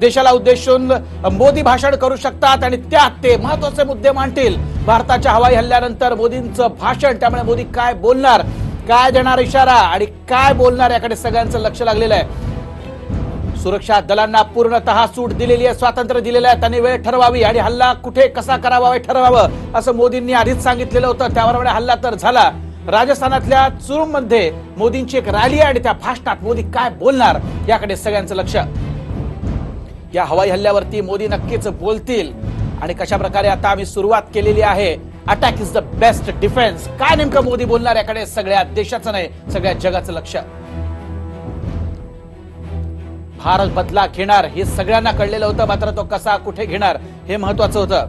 देशाला उद्देशून मोदी भाषण करू शकतात आणि त्यात ते महत्त्वाचे मुद्दे मांडतील. भारताच्या हवाई हल्ल्यानंतर मोदींचं भाषण त्यामुळे मोदी काय बोलणार काय देणार इशारा आणि काय बोलणार याकडे सगळ्यांचं लक्ष लागलेलं आहे. सुरक्षा दलांना पूर्णतः सूट दिलेली आहे स्वातंत्र्य दिलेलं आहे त्यांनी वेळ ठरवावी आणि हल्ला कुठे कसा करावा हे ठरवावं असं मोदींनी आधीच सांगितलेलं होतं. त्यावर हल्ला तर झाला. राजस्थानातल्या चुरूममध्ये मोदींची एक रॅली आहे आणि त्या भाषणात मोदी काय बोलणार याकडे सगळ्यांचं लक्ष. या हवाई हल्ल्यावरती मोदी नक्कीच बोलतील. आणि कशा प्रकारे आता आम्ही सुरुवात केलेली आहे attack is the best defence काय नेमकं मोदी बोलणार याकडे सगळ्या देशाचं नाही सगळ्या जगाचं लक्ष. भारत बदला घेणार हे सगळ्यांना कळलेलं होतं मात्र तो कसा कुठे घेणार हे महत्वाचं होतं.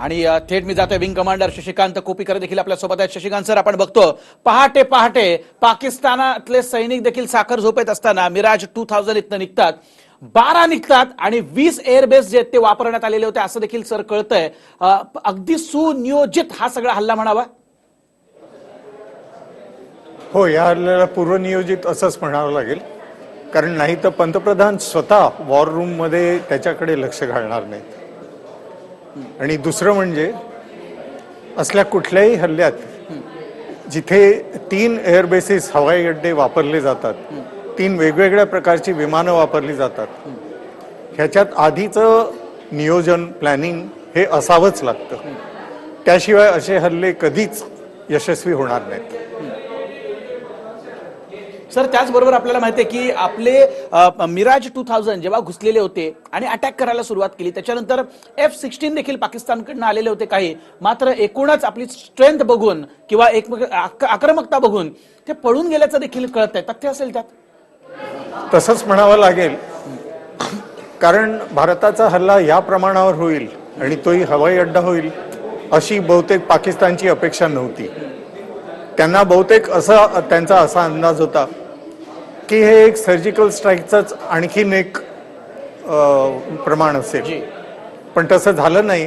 आणि थेट मी जातोय विंग कमांडर शशिकांत कोपीकर देखील आपल्यासोबत आहेत. शशिकांत सर आपण बघतो पहाटे पहाटे पाकिस्तानातले सैनिक देखील साखर झोपेत असताना मिराज टू थाउजंड इथनं निघतात. बारा निघतात आणि वीस एअरबेस जे आहेत ते वापरण्यात आलेले होते असं देखील सर कळतंय. अगदी सुनियोजित हा सगळा हल्ला म्हणावा? हो या हल्ल्याला पूर्वनियोजित असंच म्हणावं लागेल. कारण नाही तर पंतप्रधान स्वतः वॉर रूममध्ये त्याच्याकडे लक्ष घालणार नाहीत. आणि दुसरं म्हणजे असल्या कुठल्याही हल्ल्यात जिथे तीन एअरबेसेस हवाई अड्डे वापरले जातात तीन वेगवेगळ्या प्रकारची विमानं वापरली जातात ह्याच्यात आधीचं नियोजन प्लॅनिंग हे असावंच लागतं. त्याशिवाय असे हल्ले कधीच यशस्वी होणार नाहीत. सर त्याचबरोबर आपल्याला माहिती आहे की आपले मिराज टू थाउजंड जेव्हा घुसलेले होते आणि अटॅक करायला सुरुवात केली त्याच्यानंतर एफ सिक्स्टीन देखील पाकिस्तानकडनं आलेले होते काही. मात्र एकूणच आपली स्ट्रेंथ बघून किंवा एक आक- आक्रमकता बघून ते पळून गेल्याचं देखील कळत आहे तथ्य असेल त्यात. तसंच म्हणावं लागेल कारण भारताचा हल्ला या प्रमाणावर होईल आणि तोही हवाई अड्डा होईल अशी बहुतेक पाकिस्तानची अपेक्षा नव्हती. त्यांना बहुतेक असा त्यांचा असा अंदाज होता. की हे एक सर्जिकल स्ट्राईकचंच आणखीन एक अं, प्रमाण असेल. जी. पण तसं झालं नाही.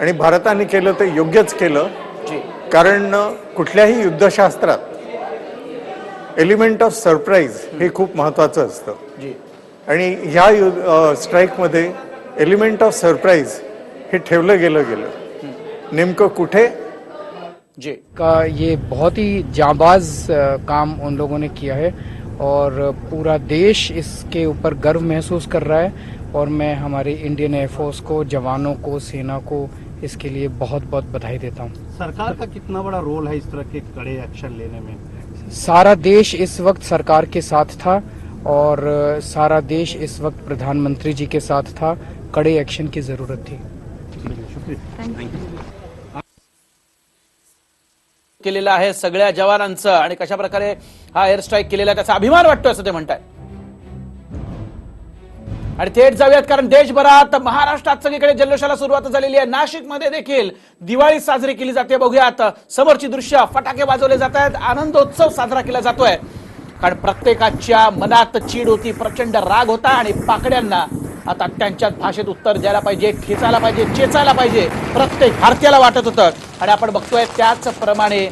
आणि भारताने केलं ते योग्यच केलं. जी. कारण कुठल्याही युद्धशास्त्रात एलिमेंट ऑफ सरप्राईज हे खूप महत्वाचं असतं. जी. आणि ह्या यु- स्ट्राईकमध्ये एलिमेंट ऑफ सरप्राईज हे ठेवलं गेलं गेलं. नेमकं कुठे? जी. का ये बहुत ही जाबाज काम उन लोगों ने किया है. और पूरा देश इसके ऊपर गर्व महसूस कर रहा है और मैं हमारे इंडियन एयरफोर्स को जवानों को सेना को इसके लिए बहुत बहुत बधाई देता हूँ। सरकार का कितना बड़ा रोल है इस तरह के कड़े एक्शन लेने में? सारा देश इस वक्त सरकार के साथ था और सारा देश इस वक्त प्रधानमंत्री जी के साथ था। कड़े एक्शन की ज़रूरत थी। केलेलं आहे सगळ्या जवानांचं आणि कशा प्रकारे हा एअर स्ट्राईक केलेला त्याचा अभिमान वाटतोय असं ते म्हणताय आणि थेट जाऊयात कारण देशभरात महाराष्ट्रात सगळीकडे जल्लोषाला सुरुवात झालेली आहे. नाशिकमध्ये देखील दिवाळी साजरी केली जाते. बघूयात समोरची दृश्य फटाके वाजवले जात आहेत आनंदोत्सव साजरा केला जातोय. कारण प्रत्येकाच्या मनात चीड होती प्रचंड राग होता आणि पाकड्यांना आता त्यांच्याच भाषेत उत्तर द्यायला पाहिजे खेचायला पाहिजे चेचायला पाहिजे प्रत्येक भारतीयाला वाटत होतं. आणि आपण बघतोय त्याचप्रमाणे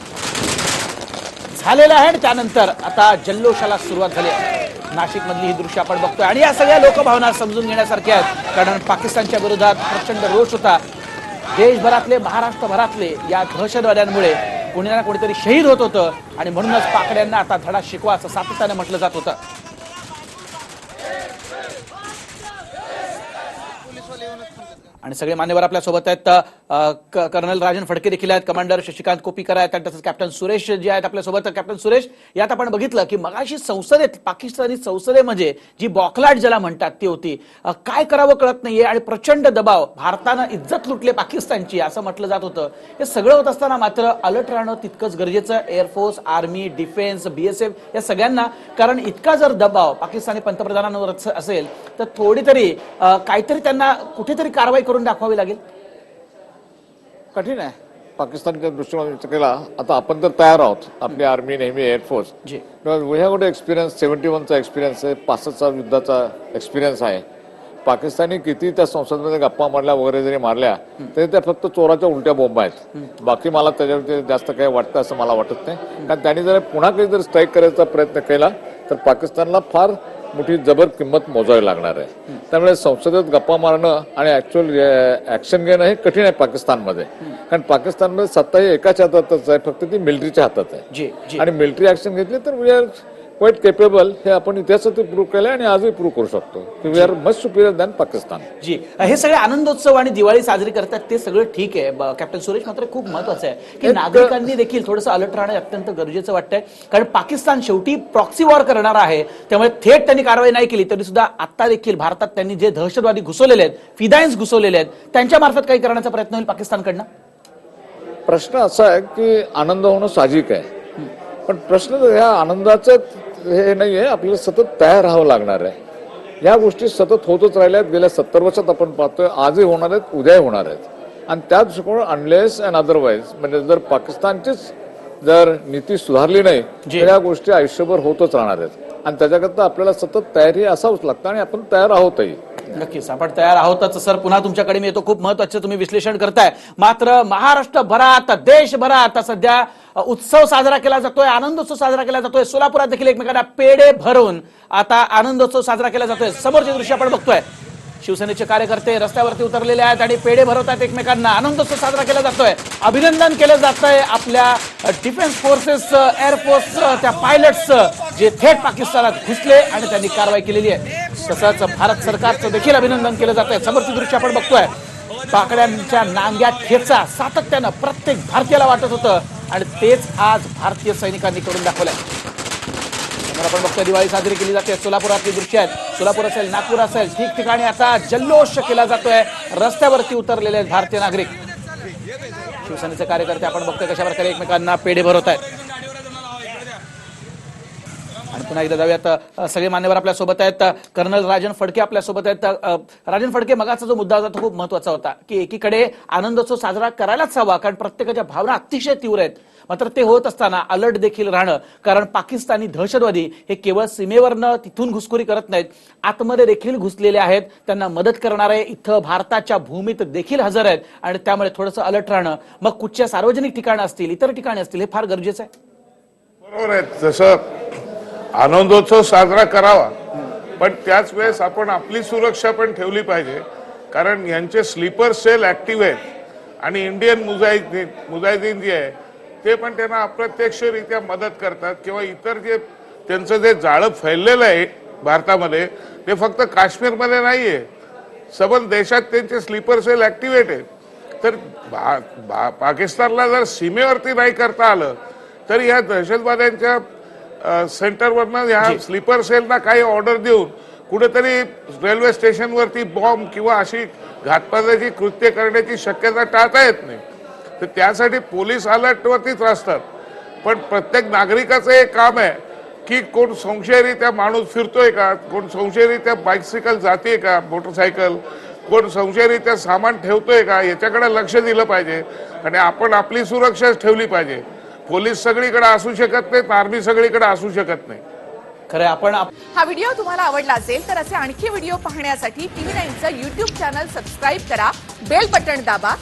झालेलं आहे आणि त्यानंतर आता जल्लोषाला सुरुवात झाली आहे. नाशिक मधली ही दृश्य आपण बघतोय. आणि या सगळ्या लोकभावना समजून घेण्यासारख्या आहेत. कारण पाकिस्तानच्या विरोधात प्रचंड रोष होता. देशभरातले महाराष्ट्रभरातले या दहशतवाद्यांमुळे कोणी ना कोणीतरी शहीद होत होतं. आणि म्हणूनच पाकड्यांना आता धडा शिकवा असं सातत्याने म्हटलं जात होतं. आणि सगळे मान्यवर आपल्यासोबत आहेत. कर्नल राजन फडके देखील आहेत कमांडर शशिकांत कोपीकर आहेत आणि तसंच कॅप्टन सुरेश जे आहेत आपल्यासोबत. कॅप्टन सुरेश यात आपण बघितलं की मगाशी संसदेत पाकिस्तानी संसदेमध्ये म्हणजे जी बॉकलाट ज्याला म्हणतात ती होती काय करावं कळत नाहीये आणि प्रचंड दबाव भारतानं इज्जत लुटले पाकिस्तानची असं म्हटलं जात होतं. हे सगळं होत असताना मात्र अलर्ट राहणं तितकंच गरजेचं. एअरफोर्स आर्मी डिफेन्स बीएसएफ या सगळ्यांना कारण इतका जर दबाव पाकिस्तानी पंतप्रधानांवर असेल तर थोडी तरी काहीतरी त्यांना कुठेतरी कारवाई करून दाखवावी लागेल. कठीण आहे. पाकिस्तानच्या दृष्टिकोनातून केला आता आपण तर तयार आहोत. आपली आर्मी नेहमी air force ji. We have experience seventy वनचा experience आहे पासष्टचा युद्धाचा एक्सपिरियन्स आहे. पाकिस्तानी किती त्या संसदेमध्ये गप्पा मारल्या वगैरे जरी मारल्या तरी त्या फक्त चोराच्या उलट्या बोंबा आहेत. बाकी मला त्याच्यावरती जास्त काही वाटतं असं मला वाटत नाही. कारण त्यांनी जर पुन्हा काही जर स्ट्राईक करायचा प्रयत्न केला तर पाकिस्तानला फार मोठी जबर किंमत मोजावी लागणार आहे. त्यामुळे संसदेत गप्पा मारणं आणि ऍक्च्युअल ऍक्शन घेणं हे कठीण आहे पाकिस्तानमध्ये. कारण पाकिस्तानमध्ये सत्ता ही एकाच हातातच आहे फक्त ती मिलिटरीच्या हातात आहे. आणि मिलिटरी ऍक्शन घेतली तर वी आर क्वाईट केपेबल हे आपण इतिहासात प्रूव्ह केलं आणि आजही प्रूव्ह करू शकतो. की we are much superior than Pakistan ji. हे सगळे आनंदोत्सव आणि दिवाळी साजरी करतात ते सगळं ठीक आहे. ब- कॅप्टन सुरेश मात्र खूप महत्वाचं आहे की नागरिकांनी देखील थोडंसं अलर्ट राहणं अत्यंत गरजेचं वाटतंय. कारण पाकिस्तान शेवटी प्रॉक्सी वॉर करणार आहे त्यामुळे थेट त्यांनी कारवाई नाही केली तरी सुद्धा आता देखील भारतात त्यांनी जे दहशतवादी घुसवलेले आहेत फिदाईन्स घुसवलेले आहेत त्यांच्या मार्फत काही करण्याचा प्रयत्न होईल पाकिस्तानकडनं? प्रश्न असा आहे की आनंद होणं साहजिक आहे. पण प्रश्न ह्या आनंदाचं हे नाही आहे आपल्याला सतत तयार राहावं लागणार आहे. या गोष्टी सतत होतच राहिल्या आहेत गेल्या सत्तर वर्षात आपण पाहतोय आजही होणार आहेत उद्याही होणार आहेत. आणि त्याच दृष्टिकोन अनलेस अँड अदरवाईज म्हणजे जर पाकिस्तानचीच जर नीती सुधारली नाही. तर या गोष्टी आयुष्यभर होतच राहणार आहेत. आणि त्याच्याकरता आपल्याला सतत तयारी असावंच लागतं आणि आपण तयार आहोतही. नक्कीच आपण तयार आहोतच. सर पुन्हा तुमच्याकडे मी येतो. खूप महत्वाचं तुम्ही विश्लेषण करताय. मात्र महाराष्ट्रभरात देशभरात सध्या उत्सव साजरा केला जातोय आनंदोत्सव साजरा केला जातोय. सोलापुरात देखील एकमेकांना पेढे भरून आता आनंदोत्सव साजरा केला जातोय. समोरचे दृश्य आपण बघतोय. शिवसेनेचे कार्यकर्ते रस्त्यावरती उतरलेले आहेत आणि पेढे भरवतात एकमेकांना. आनंदोत्सव साजरा केला जातोय. अभिनंदन केलं जातंय आपल्या डिफेन्स फोर्सेस एअरफोर्स त्या पायलट्स जे थेट पाकिस्तानात घुसले आणि त्यांनी कारवाई केलेली आहे. तसंच भारत सरकारचं देखील अभिनंदन केलं जात आहे समोरची दृश्य आपण बघतोय. पाकड्यांच्या नांग्यात ठेचा सातत्यानं प्रत्येक भारतीयाला वाटत होतं आणि तेच आज भारतीय सैनिकांनी करून दाखवलंय. समोर आपण बघतोय दिवाळी साजरी केली जाते. सोलापुरातली दृश्य आहेत. सोलापूर असेल नागपूर असेल ठिकठिकाणी आता जल्लोष केला जातोय. रस्त्यावरती उतरलेले आहेत भारतीय नागरिक. शिवसेनेचे कार्यकर्ते आपण बघतोय कशा प्रकारे एकमेकांना पेढे भरवत आहेत. आणि पुन्हा एकदा जाऊयात सगळे मान्यवर आपल्यासोबत आहेत. कर्नल राजन फडके आपल्यासोबत आहेत. राजन फडके मगाचा जो मुद्दा होता तो खूप महत्त्वाचा होता की एकीकडे आनंदोत्सव साजरा करायलाच हवा कारण प्रत्येकाच्या भावना अतिशय तीव्र आहेत. मात्र ते होत असताना अलर्ट देखील राहणं कारण पाकिस्तानी दहशतवादी हे केवळ सीमेवरनं तिथून घुसखोरी करत नाहीत आतमध्ये देखील घुसलेले आहेत. त्यांना मदत करणारे इथं भारताच्या भूमीत देखील हजर आहेत. आणि त्यामुळे थोडंसं अलर्ट राहणं मग कुठच्या सार्वजनिक ठिकाणं असतील इतर ठिकाणी असतील हे फार गरजेचं आहे. बरोबर आहे. जसं आनंदोत्सव साजरा करावा. पण त्याच वेळेस आपण आपली सुरक्षा पण ठेवली पाहिजे. कारण यांचे स्लीपर सेल ऍक्टिव्ह आहेत. आणि इंडियन मुजाहिदीन मुजाहिदीन जे आहे ते पण त्यांना अप्रत्यक्षरित्या मदत करतात. किंवा इतर जे त्यांचं जे जाळं फैललेलं आहे भारतामध्ये ते फक्त काश्मीरमध्ये नाही आहे सबल देशात त्यांचे स्लीपर सेल ऍक्टिव्हेट आहेत. तर भा- भा- पाकिस्तानला जर सीमेवरती नाही करता आलं तर या दहशतवाद्यांच्या सेंटरवरनं ह्या स्लीपर सेलना काही ऑर्डर देऊन कुठेतरी रेल्वे स्टेशनवरती बॉम्ब किंवा अशी घातपाताची कृत्य करण्याची शक्यता टाळता येत नाही. तर त्यासाठी पोलीस अलर्टवरतीच असतात पण प्रत्येक नागरिकाचं एक काम आहे की कोण संशयरित्या माणूस फिरतोय का? कोण संशयरित्या बायसिकल जाते का? मोटरसायकल कोण संशयरित्या सामान ठेवतोय का? याच्याकडे लक्ष दिलं पाहिजे. आणि आपण आपली सुरक्षा ठेवली पाहिजे. पोलीस सगळीकडे असू शकत नाहीत आर्मी सगळीकडे असू शकत नाही खरं आपण आप- हा व्हिडिओ तुम्हाला आवडला असेल तर असे आणखी व्हिडिओ पाहण्यासाठी टीव्ही नाईनचं युट्यूब चॅनल सबस्क्राईब करा बेल बटण दाबा